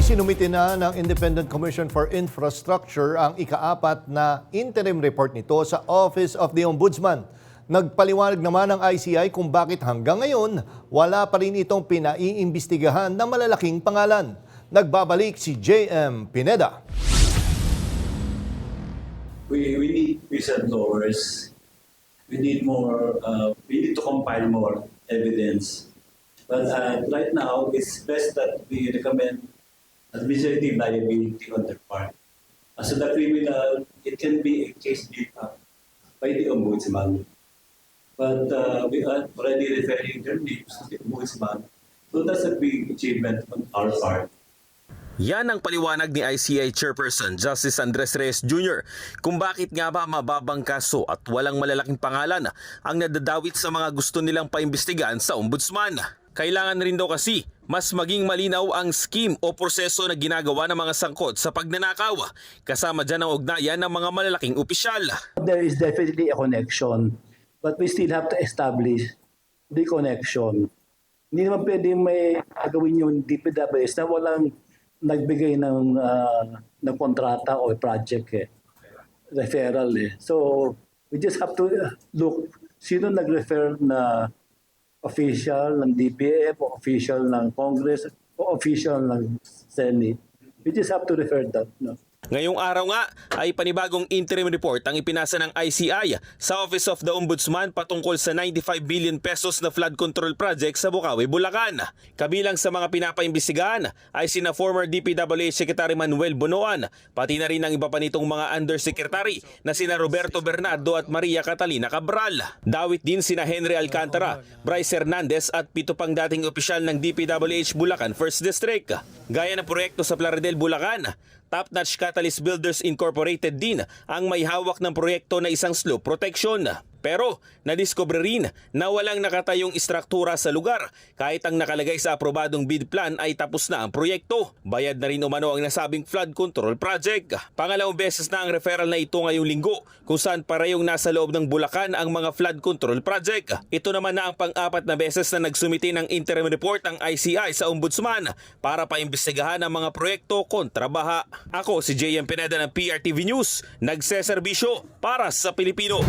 Isinumiti na ng Independent Commission for Infrastructure ang ikaapat na interim report nito sa Office of the Ombudsman. Nagpaliwanag naman ng ICI kung bakit hanggang ngayon wala pa rin itong pinaiimbestigahan na malalaking pangalan. Nagbabalik si JM Pineda. we, we need whistleblowers. We need more, uh, we need to compile more evidence. But uh, right now, it's best that we recommend administrative liability on their part. As to the criminal, it can be a case built up by the ombudsman. But uh, we are already referring their names to the ombudsman. So that's a big achievement on our part. Yan ang paliwanag ni ICI Chairperson Justice Andres Reyes Jr. kung bakit nga ba mababang kaso at walang malalaking pangalan ang nadadawit sa mga gusto nilang paimbestigahan sa ombudsman. Kailangan rin daw kasi mas maging malinaw ang scheme o proseso na ginagawa ng mga sangkot sa pagnanakaw kasama dyan ang ugnayan ng mga malalaking opisyal. There is definitely a connection, but we still have to establish the connection. Hindi naman pwede may gagawin yung DPWS na walang nagbigay ng, ah, ng kontrata o project eh. Referral eh. So, we just have to uh, look sino nag-refer na official ng DPF o official ng Congress o official ng Senate. We just have to refer that. No? Ngayong araw nga ay panibagong interim report ang ipinasa ng ICI sa Office of the Ombudsman patungkol sa 95 billion pesos na flood control project sa Bukawi, Bulacan. Kabilang sa mga pinapaimbestigahan ay sina former DPWH Secretary Manuel Bonoan, pati na rin ang iba pa nitong mga undersecretary na sina Roberto Bernardo at Maria Catalina Cabral. Dawit din sina Henry Alcantara, Bryce Hernandez at pito pang dating opisyal ng DPWH Bulacan 1st District. Gaya ng proyekto sa Plaridel, Bulacan, Top Notch Catalyst Builders Incorporated din ang may hawak ng proyekto na isang slope protection. Pero nadiskubre rin na walang nakatayong istruktura sa lugar kahit ang nakalagay sa aprobadong bid plan ay tapos na ang proyekto. Bayad na rin umano ang nasabing flood control project. Pangalawang beses na ang referral na ito ngayong linggo kung saan parehong nasa loob ng Bulacan ang mga flood control project. Ito naman na ang pang-apat na beses na nagsumiti ng interim report ang ICI sa Ombudsman para paimbestigahan ang mga proyekto kontra baha. Ako si JM Pineda ng PRTV News, nagseserbisyo para sa Pilipino.